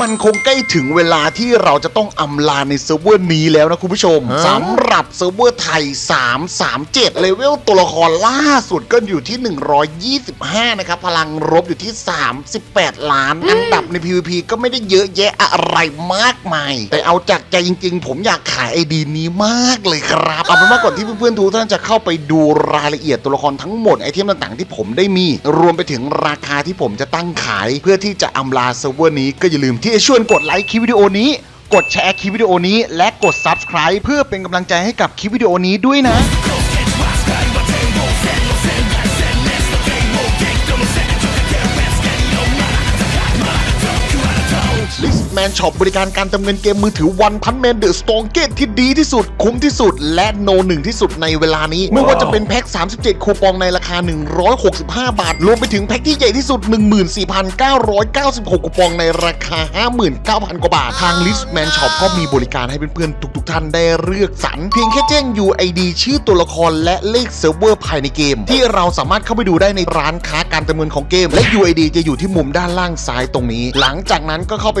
มันคงใกล้ถึงเวลาที่เราจะต้องอำลาในเซิร์ฟเวอร์นี้แล้วนะคุณผู้ชมสำหรับเซิร์ฟเวอร์ไทย 337 เลเวลตัวละครล่าสุดก็อยู่ที่ 125 นะครับ พลังรบอยู่ที่ 38 ล้าน อันดับใน PVP ก็ไม่ได้เยอะแยะอะไรมากมาย แต่เอาจากใจจริง ๆ ผมอยากขายไอดีนี้มากเลยครับ เอาเป็นว่าก่อนที่เพื่อนๆทุกท่านจะเข้าไปดูรายละเอียดตัวละครทั้งหมดไอเทมต่างๆ ที่ผมได้มี รวมไปถึงราคาที่ผมจะตั้งขาย เพื่อที่จะอำลาเซิร์ฟเวอร์นี้ก็อย่าลืมที่จะชวนกดไลค์คลิปวิดีโอนี้ กดแชร์คลิปวิดีโอนี้ และกด Subscribe เพื่อเป็นกำลังใจให้กับคลิปวิดีโอนี้ด้วยนะ ลิสแมนช็อปบริการการเติมเงินเกมมือถือวันพันแมนเดอะสตองเกตที่ดีที่สุด คุ้มที่สุด และโนหนึ่งที่สุดในเวลานี้ ไม่ว่าจะเป็นแพ็ค 37 คูปองในราคา 165 บาท รวมไปถึงแพ็คที่ใหญ่ที่สุด 14,996 คูปองในราคา 59,000 กว่าบาท ทางลิสแมนช็อปก็มีบริการให้เพื่อนๆทุกๆท่านได้เลือกสรรเพียงแค่แจ้ง UID ชื่อตัวละครและเลขเซิร์ฟเวอร์ภายในเกม ที่เราสามารถเข้าไปดูได้ในร้านค้าการเติมเงินของเกม และ UID จะอยู่ที่มุมด้านล่างซ้ายตรงนี้ หลังจากนั้นก็เข้าไป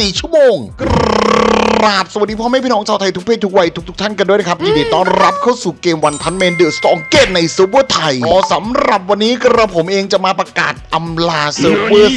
4 ชั่วโมง ราบสวัสดีพ่อแม่พี่น้องชาวไทยทุกเพศทุกวัยทุกๆท่านกันด้วยนะครับยินดีต้อนรับเข้าสู่เกมวันพันเมนเดอร์สตองเกตในเซิร์ฟเวอร์ไทยอ๋อสำหรับวันนี้กระผมเองจะมาประกาศอำลาเซิร์ฟเวอร์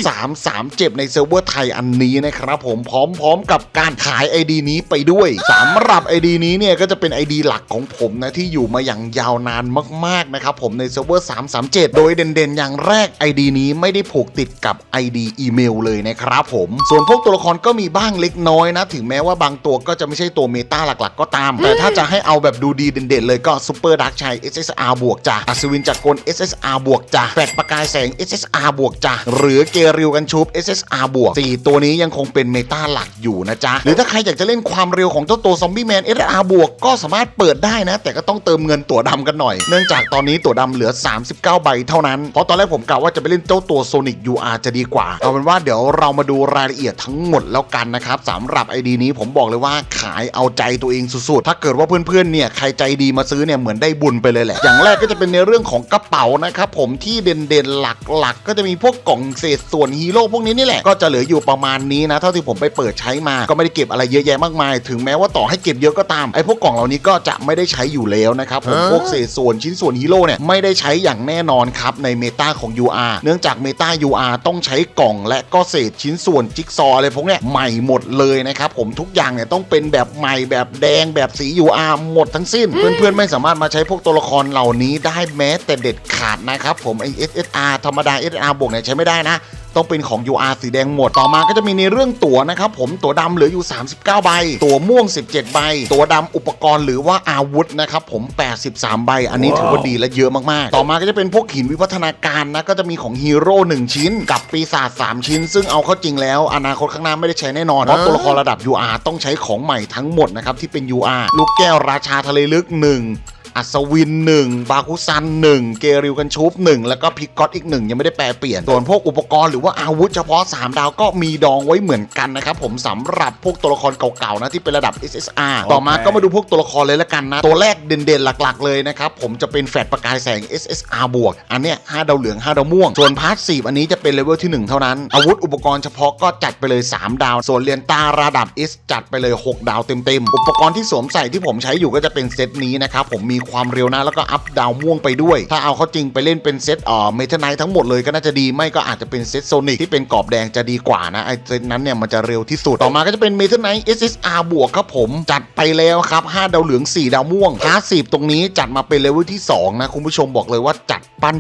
337ในเซิร์ฟเวอร์ไทยอันนี้นะครับผมพร้อมๆกับการขาย ID นี้ไปด้วยสำหรับ ID นี้เนี่ยก็จะเป็น ID หลักของผมนะที่อยู่มาอย่างยาวนานมากๆนะครับผมในเซิร์ฟเวอร์337โดยเด่นๆ อย่างแรก ID นี้ไม่ได้ผูกติดกับ ID อีเมลเลยนะครับผมส่วนพวกตัวละครก็มีบ้างเล็กน้อยนะถึงแม้ว่าบางตัวก็จะไม่ใช่ตัวเมตาหลักๆ ก็ตาม แต่ถ้าจะให้เอาแบบดูดีเด่นๆเลยก็ซูเปอร์ดักชัย SSR บวกจ้ะอัศวินจักรกล SSR บวกจ้ะแฟดประกายแสง SSR บวกจ้ะหรือเกริวกันชุบ SSR บวกสี่ตัวนี้ยังคงเป็นเมตาหลักอยู่นะจ๊ะหรือถ้าใครอยากจะเล่นความเร็วของเจ้าตัวซอมบี้แมน SSR บวกก็สามารถเปิดได้นะ แต่ก็ต้องเติมเงินตั๋วดำกันหน่อย เนื่องจากตอนนี้ตั๋วดำเหลือ 39 ใบเท่านั้น เพราะตอนแรกผมกะว่าจะไปเล่นเจ้าตัว Sonic UR จะดีกว่าเอาเป็นว่าเดี๋ยวเรามาดูรายละเอียดทั้งหมดแล้วกันนะครับสำหรับไอดีนี้ผมบอกเลยว่าขายเอาใจตัวเองสุดๆ ถ้าเกิดว่าเพื่อนๆ เนี่ยใครใจดีมาซื้อเนี่ยเหมือนได้บุญไปเลยแหละ อย่างแรกก็จะเป็นในเรื่องของกระเป๋านะครับผมที่เด่นๆหลักๆ ก็จะมีพวกกล่องเศษส่วนฮีโร่พวกนี้นี่แหละ ก็จะเหลืออยู่ประมาณนี้นะ เท่าที่ผมไปเปิดใช้มา ก็ไม่ได้เก็บอะไรเยอะแยะมากมาย ถึงแม้ว่าต่อให้เก็บเยอะก็ตาม ไอ้พวกกล่องเหล่านี้ก็จะไม่ได้ใช้อยู่แล้วนะครับผม พวกเศษส่วนชิ้นส่วนฮีโร่เนี่ยไม่ได้ใช้อย่างแน่นอนครับในเมตาของ UR เนื่องจากเมตา UR ต้องใช้กล่อง และก็เศษชิ้นส่วนจิ๊กซอว์อะไรพวกเนี้ยใหม่หมดเลยนะครับผมทุกอย่างเนี่ยต้องเป็นแบบใหม่แบบแดงแบบสี UR หมดทั้งสิ้น เพื่อนๆไม่สามารถมาใช้พวกตัวละครเหล่านี้ได้แม้แต่เด็ดขาดนะครับผมไอ SSR ธรรมดา SSR บวกเนี่ยใช้ไม่ได้นะ ต้องเป็นของ UR สีแดงหมด ต่อมาก็จะมีในเรื่องตั๋วนะครับผมตั๋วดำเหลืออยู่ 39 ใบ ตั๋วม่วง 17 ใบ ตั๋วดำอุปกรณ์หรือว่าอาวุธนะครับผม 83 ใบ อันนี้ถือว่าดีและเยอะมากๆ ต่อมาก็จะเป็นพวกหินวิวัฒนาการนะก็จะมีของฮีโร่1ชิ้น กับปีศาจ3ชิ้น ซึ่งเอาเข้าจริงแล้ว อนาคตข้างหน้าไม่ได้ใช้แน่นอนเพราะตัวละครระดับ UR ต้องใช้ของใหม่ทั้งหมดนะครับที่เป็น UR ลูกแก้วราชาทะเลลึก 1 อัศวิน1บาคุซัน1เกริวกันชุบ1แล้วก็พิกกอตอีก1ยังไม่ได้แปลเปลี่ยน ส่วนพวกอุปกรณ์หรือว่าอาวุธเฉพาะ 3 ดาวก็มีดองไว้เหมือนกันนะครับผมสำหรับพวกตัวละครเก่าๆนะที่เป็นระดับ SSR ต่อมาก็มาดูพวกตัวละครเลยละกันนะ ตัวแรกเด่นๆหลักๆเลยนะครับผมจะเป็นแฟดประกายแสง SSR บวกอันเนี้ย5ดาวเหลือง 5 ดาวม่วง ส่วนพาร์ทสีอันนี้จะเป็นเลเวลที่ 1 เท่านั้น อาวุธอุปกรณ์เฉพาะก็จัดไปเลย 3 ดาว ส่วนเรียนตาระดับ S จัดไปเลย 6 ดาวเต็มๆอุปกรณ์ที่สวมใส่ที่ผมใช้อยู่ก็จะเป็นเซตนี้นะครับผมมีความเร็วนะ แล้วก็อัพดาวม่วงไปด้วย ถ้าเอาเขาจริงไปเล่นเป็นเซตเอ่อเมทัลไนท์ทั้งหมดเลยก็น่าจะดีไม่ก็อาจจะเป็นเซตโซนิกที่เป็นกรอบแดงจะดีกว่านะไอเซตนั้นเนี่ยมันจะเร็วที่สุดต่อมาก็จะเป็นเมทัลไนท์ SSR บวกครับผมจัดไปแล้วครับ5ดาวเหลือง 4 ดาวม่วงคลาสสีตรงนี้จัดมาเป็นเลเวลที่2นะคุณผู้ชมบอกเลยว่าจ ปั้น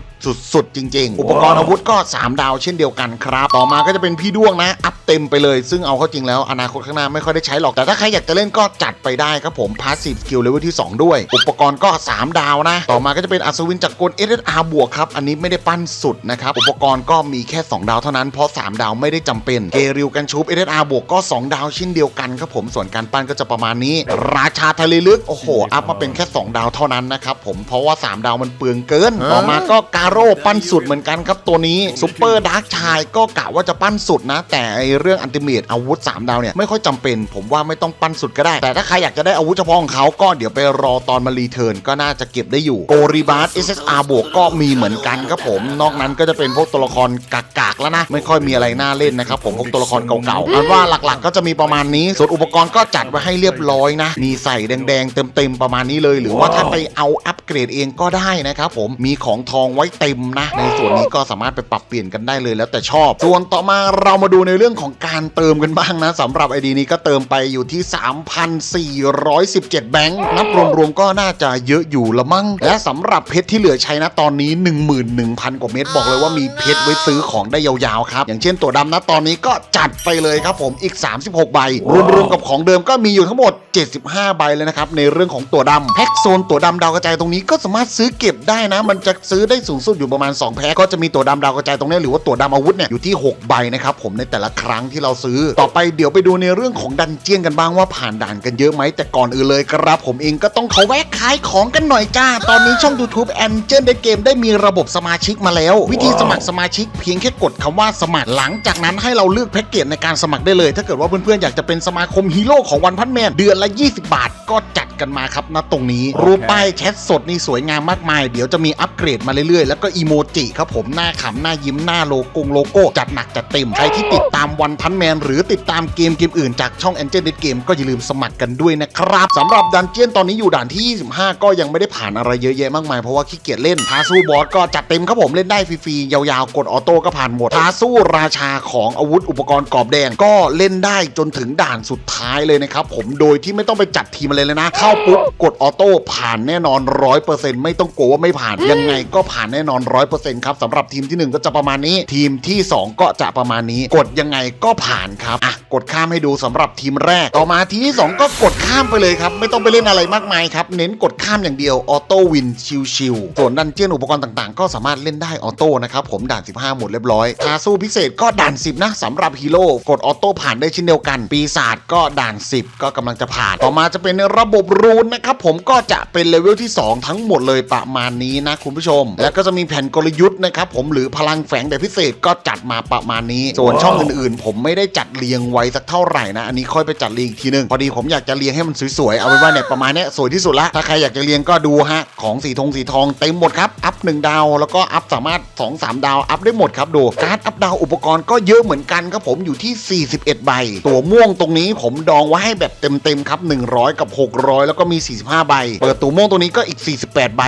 สุดๆ จริง ๆ อุปกรณ์อาวุธก็ 3 ดาวเช่นเดียวกันครับ ต่อมาก็จะเป็นพี่ด้วงนะ อัพเต็มไปเลย ซึ่งเอาเข้าจริงแล้วอนาคตข้างหน้าไม่ค่อยได้ใช้หรอก แต่ถ้าใครอยากจะเล่นก็จัดไปได้ครับผมพาสซีฟสกิลเลเวลที่ 2 ด้วย อุปกรณ์ก็ 3 ดาวนะ ต่อมาก็จะเป็นอัศวินจากกล SSR บวกครับ อันนี้ไม่ได้ปั้นสุดนะครับ อุปกรณ์ก็มีแค่ 2 ดาวเท่านั้น เพราะ 3 ดาวไม่ได้จำเป็น เกริวกันชูป SSR บวกก็ 2 ดาวเช่นเดียวกันครับผม ส่วนการปั้นก็จะประมาณนี้ ราชาทะเลลึก โอ้โห อัพมาเป็นแค่ 2 ดาวเท่านั้นนะครับผม เพราะว่า 3 ดาวมันเปลืองเกิน ต่อมาก็กาโร่ปั้นสุดเหมือนกันครับตัวนี้ซุปเปอร์ดาร์กชายก็กะว่าจะปั้นสุดนะ แต่ไอเรื่องอันติเมตอาวุธ 3 ดาวเนี่ยไม่ค่อยจำเป็น ผมว่าไม่ต้องปั้นสุดก็ได้ แต่ถ้าใครอยากจะได้อาวุธเฉพาะของเขาก็เดี๋ยวไปรอตอนมารีเทิร์นก็น่าจะเก็บได้อยู่โกริบาร์ SSR บวกก็มีเหมือนกันครับผม นอกนั้นก็จะเป็นพวกตัวละครกากๆแล้วนะ ไม่ค่อยมีอะไรน่าเล่นนะครับผมพวกตัวละครเก่าๆอันว่าหลักๆ ก็จะมีประมาณนี้ส่วนอุปกรณ์ก็จัดไว้ให้เรียบร้อยนะมีใส่แดงๆเต็มๆประมาณนี้เลย หรือว่าถ้าไปเอาอัปเกรดเองก็ได้นะครับผมมีของทองไว้เต็มนะ ในส่วนนี้ก็สามารถไปปรับเปลี่ยนกันได้เลยแล้วแต่ชอบ ส่วนต่อมาเรามาดูในเรื่องของการเติมกันบ้างนะสำหรับไอดีนี้ก็เติมไปอยู่ที่ 3,417 แบงค์นับรวมๆก็น่าจะเยอะอยู่ละมั้งและสำหรับเพชรที่เหลือใช้นะตอนนี้ 11,000 กว่าเม็ดบอกเลยว่ามีเพชรไว้ซื้อของได้ยาวๆครับอย่างเช่นตัวดำนะตอนนี้ก็จัดไปเลยครับผมอีก 36 ใบ รวมๆกับของเดิมก็มีอยู่ทั้งหมด 75 ใบเลยนะครับในเรื่องของตัวดำแพ็กโซนตัวดำดาวกระจายตรงนี้ก็สามารถซื้อเก็บได้นะ มันจะซื้อได้สูงสุดอยู่ประมาณ 2 แพ็กก็จะมีตัวดำดาวกระจายตรงนี้หรือว่าตัวดำอาวุธเนี่ยอยู่ที่ 6 ใบนะครับผมในแต่ละครั้งที่เราซื้อ ต่อไปเดี๋ยวไปดูในเรื่องของดันเจียนกันบ้างว่าผ่านด่านกันเยอะไหมแต่ก่อนอื่นเลยครับผมเองก็ต้องขอแวะขายของกันหน่อยจ้า ตอนนี้ช่อง YouTube a n g e l ในเกมได้มีระบบสมาชิกมาแล้ว วิธีสมัครสมาชิกเพียงแค่กดคำว่าสมัครหลังจากนั้นให้เราเลือกแพ็กเกจในการสมัครได้เลย ถ้าเกิดว่าเพื่อนๆอยากจะเป็นสมาคมฮีโร่ของวันพันแมนเดือนละ 20 บาทก็จัด กันมาครับณตรงนี้ รูปป้ายแชทสดนี่สวยงามมากมาย เดี๋ยวจะมีอัปเกรดมาเรื่อยๆ แล้วก็อีโมจิครับผมหน้าขำหน้ายิ้มหน้าโลโก้โลโก้ จัดหนักจัดเต็ม ใครที่ติดตามวันพันแมน หรือติดตามเกมเกมอื่นจากช่อง a n g e l เ e เกมก็อย่าลืมสมัครกันด้วยนะครับสำหรับดันเจียนตอนนี้อยู่ด่านที่ 25 ก็ยังไม่ได้ผ่านอะไรเยอะแยะมากมายเพราะว่าขี้เกียจเล่นท้าสู้บอสก็จัดเต็มครับผมเล่นได้ฟรีๆยาวๆกดออโต้ก็ผ่านหมดท้าสู้ราชาของอาวุธอุปกรณ์กรอบแดงก็เล่นได้จนถึงด่านสุดท้ายเลยนะครับผมโดยที่ไม่ต้องไปจัดทีมอะไรเลยนะเข้าปุ๊บกดออโต้ผ่านแน่นอน100%ไม่ต้องกลัวว่าไม่ผ่านยังไงก็ผ่านแน่นอน100%ครับสำหรับทีมที่หนึ่งก็จะประมาณนี้ ทีมที่สองก็จะประมาณนี้ กดยังไงก็ผ่านครับอะกดข้ามให้ดูสำหรับทีมแรกต่อมาทีมที่สองก็กด ข้ามไปเลยครับ ไม่ต้องไปเล่นอะไรมากมายครับ เน้นกดข้ามอย่างเดียวออโต้วินชิวๆส่วนดันเจียนอุปกรณ์ต่างๆ ก็สามารถเล่นได้ออโต้นะครับผมด่าน 15 หมดเรียบร้อยทาสู้พิเศษก็ด่าน 10 นะสำหรับฮีโร่กดออโต้ผ่านได้เช่นเดียวกัน ปีศาจก็ด่าน 10 ก็กำลังจะผ่าน ต่อมาจะเป็นระบบรูนนะครับผมก็จะเป็นเลเวลที่ 2 ทั้งหมดเลยประมาณนี้นะคุณผู้ชม แล้วก็จะมีแผนกลยุทธ์นะครับผมหรือพลังแฝงแบบพิเศษก็จัดมาประมาณนี้ ส่วนช่องอื่นๆ ผมไม่ได้จัดเรียงไว้สักเท่าไหร่นะอันนี้ค่อยไปจัดเรียงอีกทีนึงพอดีผมอยากจะเรียงให้มันสวยๆ เอาไว้ว่าเนี่ยประมาณเนี้ยสวยที่สุดละ ถ้าใครอยากจะเรียงก็ดูฮะ ของสีทองสีทองเต็มหมดครับ อัพหนึ่งดาว แล้วก็อัพสามารถ 2 3 ดาว อัพได้หมดครับดู การ์ดอัพดาวอุปกรณ์ก็เยอะเหมือนกันครับผมอยู่ที่ 41 ใบ ตัวม่วงตรงนี้ผมดองไว้ให้แบบเต็มๆครับ 100 กับ 600 แล้วก็มี 45 ใบ เปิดตัวม่วงตรงนี้ก็อีก 48 ใบ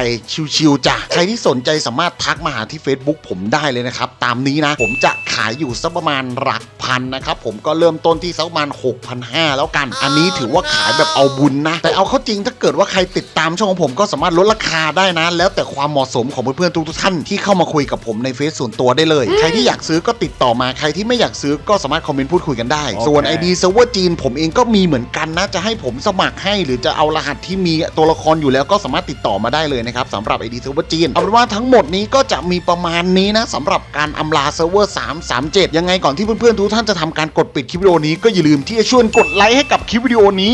ชิวๆจ้ะ ใครที่สนใจสามารถทักมาหาที่ Facebook ผมได้เลยนะครับ ตามนี้นะ ผมจะขายอยู่สักประมาณหลักพันนะครับ ผมก็เริ่มต้นที่สักประมาณ6,500แล้วกัน อันนี้ถือว่าขายแบบเอาบุญนะ แต่เอาเข้าจริงถ้าเกิดว่าใครติดตามช่องของผมก็สามารถลดราคาได้นะ แล้วแต่ความเหมาะสมของเพื่อนๆทุกๆท่านที่เข้ามาคุยกับผมในเฟซส่วนตัวได้เลย ใครที่อยากซื้อก็ติดต่อมาใครที่ไม่อยากซื้อก็สามารถคอมเมนต์พูดคุยกันได้ ส่วน ID เซิร์ฟเวอร์จีนผมเองก็มีเหมือนกันนะ จะให้ผมสมัครให้ หรือจะเอารหัสที่มีตัวละครอยู่แล้วก็สามารถติดต่อมาได้เลยนะครับสำหรับ ID เซิร์ฟเวอร์จีนเอาเป็นว่าทั้งหมดนี้ก็จะมีประมาณนี้นะสำหรับการอำลาเซิร์ฟเวอร์337 ยังไงก่อนที่เพื่อนๆทุกท่านจะทำการกดปิดคลิปวิดีโอนี้ก็อย่าลืมที่จะชวนกดไลค์ให้กับคลิปวิดีโอนี้